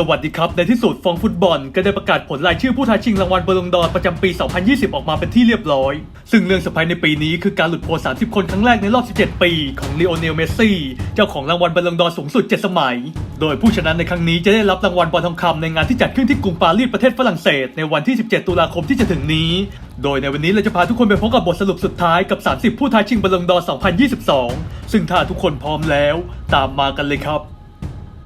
สวัสดีครับ ในที่สุดฟองฟุตบอลก็ได้ประกาศผลรายชื่อผู้ท้าชิงรางวัลบอลงดอร์ประจำปี 2020 ออกมาเป็นที่เรียบร้อย ซึ่งเรื่องเซอร์ไพรส์ในปีนี้คือการหลุดโพล30 คนครั้งแรกในรอบ 17 ปีของลีโอเนล เมสซี่ เจ้าของรางวัลบอลงดอร์สูงสุด 7 สมัย โดยผู้ชนะในครั้งนี้จะได้รับรางวัลบอลทองคำในงานที่จัดขึ้นที่กรุงปารีสประเทศฝรั่งเศส ในวันที่ 17 ตุลาคมที่จะถึงนี้ โดยในวันนี้เราจะพาทุกคนไปพบกับบทสรุปสุดท้ายกับ 30 ผู้ท้าชิงบอลงดอร์2022 ซึ่งถ้าทุกคนพร้อมแล้ว ตามมากันเลยครับ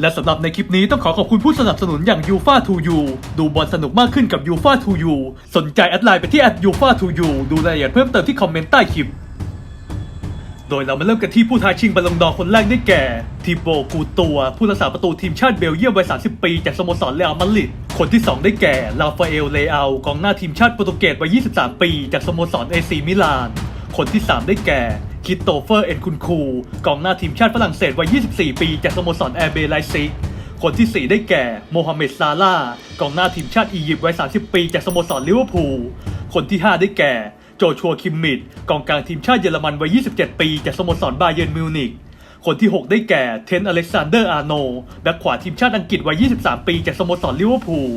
และสำหรับในคลิปนี้ต้องขอขอบคุณผู้สนับสนุนอย่าง u f a 2 u ดูบอลสนุกมากขึ้นกับ u f a 2 u สนใจแอดไลน์ไปที่ u f a 2 u ดูรายละเอียดเพิ่มเติมที่คอมเมนต์ใต้คลิป โดยเรามาเริ่มกันที่ผู้ท้าชิงบอลลงดอคนแรกได้แก่ ทีโบกูตัว ผู้รักษาประตูทีมชาติเบลเยียมวัย 30 ปี จากสโมสรเรอัลมาดริดคนที่ 2 ได้แก่ลาฟาเอลเลอาลกองหน้าทีมชาติโปรตุเกสวัย 23 ปี จากสโมสรเอซีมิลาน คนที่ 3 ได้แก่ คิตโตเฟอร์เอ็นคุนคูกองหน้าทีมชาติฝรั่งเศสวัย 24 ปี จากสโมสรแอร์เบไลซิก คนที่ 4 ได้แก่โมฮัมเหม็ดซาลาห์กองหน้าทีมชาติอียิปต์วัย 30 ปี จากสโมสรลิเวอร์พูล คนที่ 5 ได้แก่ โจชัวคิมมิดกองกลางทีมชาติเยอรมันวัย 27 ปี จากสโมสรบาเยิร์นมิวนิกคนที่ 6 ได้แก่เทนอเล็กซานเดอร์อาร์โนแบ็คขวาทีมชาติอังกฤษวัย 23 ปี จากสโมสรลิเวอร์พูล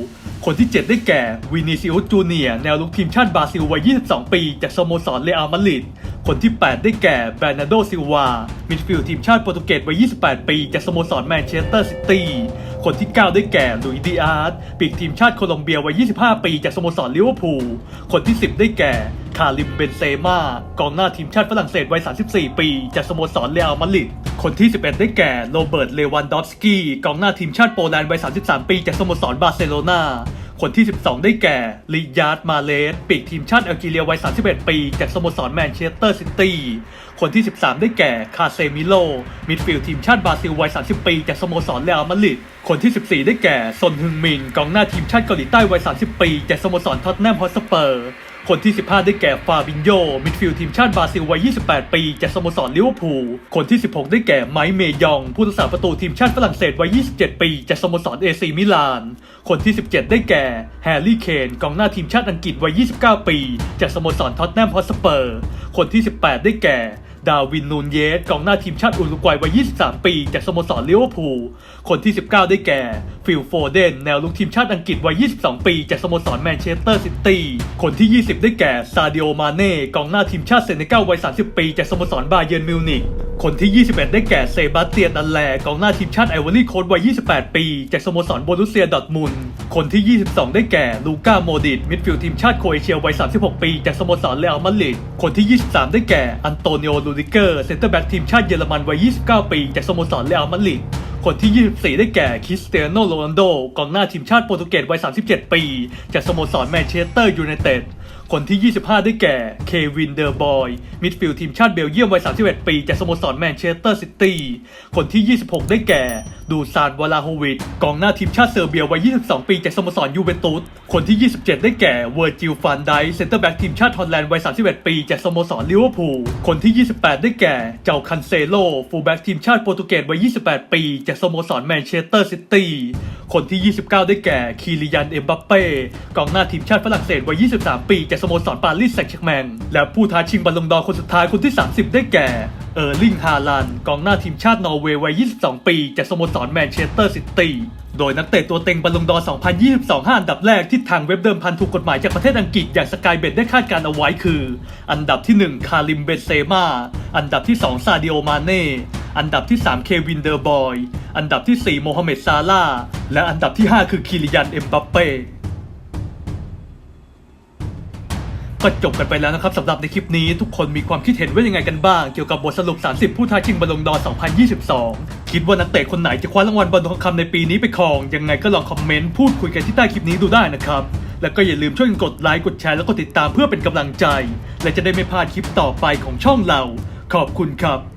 คนที่ 7 ได้แก่วินิซิอุสจูเนียแนวลุกทีมชาติบราซิลวัย 22 ปี จากสโมสรเรอัลมาดริดคนที่ 8 ได้แก่แบรนาโดซิลวามิดฟิลด์ทีมชาติโปรตุเกสวัย 28 ปี จากสโมสรแมนเชสเตอร์ซิตี้คนที่ 9 ได้แก่ลุยดิอาร์ตปีกทีมชาติโคลอมเบียวัย 25 ปี จากสโมสรลิเวอร์พูลคนที่ 10 ได้แก่คาริมเบนเซม่ากองหน้าทีมชาติฝรั่งเศสวัย 34 ปี จากสโมสรเรอัลมาดริด คนที่ 11 ได้แก่โรเบิร์ต เลวันดอฟสกี้ กองหน้าทีมชาติโปแลนด์วัย 33 ปีจากสโมสรบาร์เซโลนาคนที่ 12 ได้แก่ลิยาร์ดมาเลสปีกทีมชาติแอลจีเรียวัย 31 ปี จากสโมสรแมนเชสเตอร์ซิตี้คนที่ 13 ได้แก่คาเซมิโล มิดฟิลด์ทีมชาติบราซิลวัย 30 ปี จากสโมสรเรอัลมาดริดคนที่ 14 ได้แก่ซนฮึงมิน กองหน้าทีมชาติเกาหลีใต้วัย 30 ปี จากสโมสรท็อตแนมฮอตสเปอร์ คนที่ 15 ได้แก่ฟาบินโยมิดฟิลด์ทีมชาติบราซิลวัย 28 ปี จากสโมสรลิเวอร์พูล คนที่ 16 ได้แก่ไมค์เมยอง ผู้รักษาประตูทีมชาติฝรั่งเศสวัย 27 ปี จากสโมสรเอซีมิลาน คนที่ 17 ได้แก่แฮร์รี่เคนกองหน้าทีมชาติอังกฤษวัย 29 ปี จากสโมสรท็อตแนมฮอตสเปอร์ คนที่ 18 ได้แก่ ดาวินนูนเยสกองหน้าทีมชาติอุรุกวัยวัย 23 ปี จากสโมสรลิเวอร์พูล คนที่ 19 ได้แก่ ฟิลโฟเดน แนวลุกทีมชาติอังกฤษวัย 22 ปี จากสโมสรแมนเชสเตอร์ซิตี้ คนที่ 20 ได้แก่ ซาดิโอ มาเน่ กองหน้าทีมชาติเซเนกัลวัย 30 ปี จากสโมสรบาเยิร์นมิวนิก คนที่ 21 ได้แก่เซบาสเตียนอันแลกองหน้าทีมชาติไอวอรี่โคสต์วัย 28 ปี จากสโมสรโบรุสเซียดอทมุน คนที่ 22 ได้แก่ลูก้าโมดิตมิดฟิลด์ทีมชาติโครเอเชียวัย 36 ปี จากสโมสรเรอัลมาดริด คนที่ 23 ได้แก่อันโตนิโอ ลูดิเกอร์เซนเตอร์แบ็กทีมชาติเยอรมันวัย 29 ปี จากสโมสรเรอัลมาดริดคนที่ 24 ได้แก่คริสเตียโนโรนัลโดกองหน้าทีมชาติโปรตุเกสวัย 37 ปี จากสโมสรแมนเชสเตอร์ยูไนเต็ด คนที่ 25 ได้แก่ เควินเดอร์บอย มิดฟิลด์ทีมชาติเบลเยียมวัย 31 ปี จากสโมสรแมนเชสเตอร์ซิตี้ คนที่ 26 ได้แก่ดูซานวลาโฮวิชกองหน้าทีมชาติเซอร์เบียวัย 22 ปีจากสโมสรยูเวนตุส คนที่ 27 ได้แก่เวอร์จิลฟานไดเซนเตอร์แบ็กทีมชาติฮอลแลนด์วัย 31 ปีจากสโมสรลิเวอร์พูล คนที่ 28 ได้แก่ เจ้าคันเซโลฟูลแบ็กทีมชาติโปรตุเกสวัย 28 ปีจากสโมสรแมนเชสเตอร์ซิตี้ คนที่ 29 ได้แก่ คีริยัน เอ็มบัปเป้ กองหน้าทีมชาติฝรั่งเศสวัย 23 ปีจากสโมสรปารีสแซงต์แชร์แมง และผู้ท้าชิงบอลลงดอคนสุดท้ายคนที่ 30 ได้แก่ เออร์ลิงฮาลันกองหน้าทีมชาตินอร์เวย์วัย 22 ปี จากสโมสรแมนเชสเตอร์ซิตี้ โดยนักเตะตัวเต็งบอลลงดอร์2022 5 อันดับแรกที่ทางเว็บเดิมพันถูกกฎหมายจากประเทศอังกฤษอย่างสกายเบดได้คาดการเอาไว้คือ อันดับที่ 1 คาริมเบเซม่าอันดับที่ 2 ซาดิโอ มาเน่ อันดับที่ 3 เควินเดอร์บอย อันดับที่ 4 โมฮัมเหม็ดซาลาและอันดับที่ 5 คือคิริยัน เอ็มบัปเป้ ก็จบกันไปแล้วนะครับสำหรับในคลิปนี้ทุกคนมีความคิดเห็นว่ายังไงกันบ้าง เกี่ยวกับบทสรุป 30 ผู้ท้าชิงบอลลงดอร์2022 คิดว่านักเตะคนไหนจะคว้ารางวัลบอลทองคำในปีนี้ไปครอง ยังไงก็ลองคอมเมนต์พูดคุยกันที่ใต้คลิปนี้ดูได้นะครับ แล้วก็อย่าลืมช่วยกันกดไลค์กดแชร์แล้วก็ติดตามเพื่อเป็นกำลังใจ และจะได้ไม่พลาดคลิปต่อไปของช่องเรา ขอบคุณครับ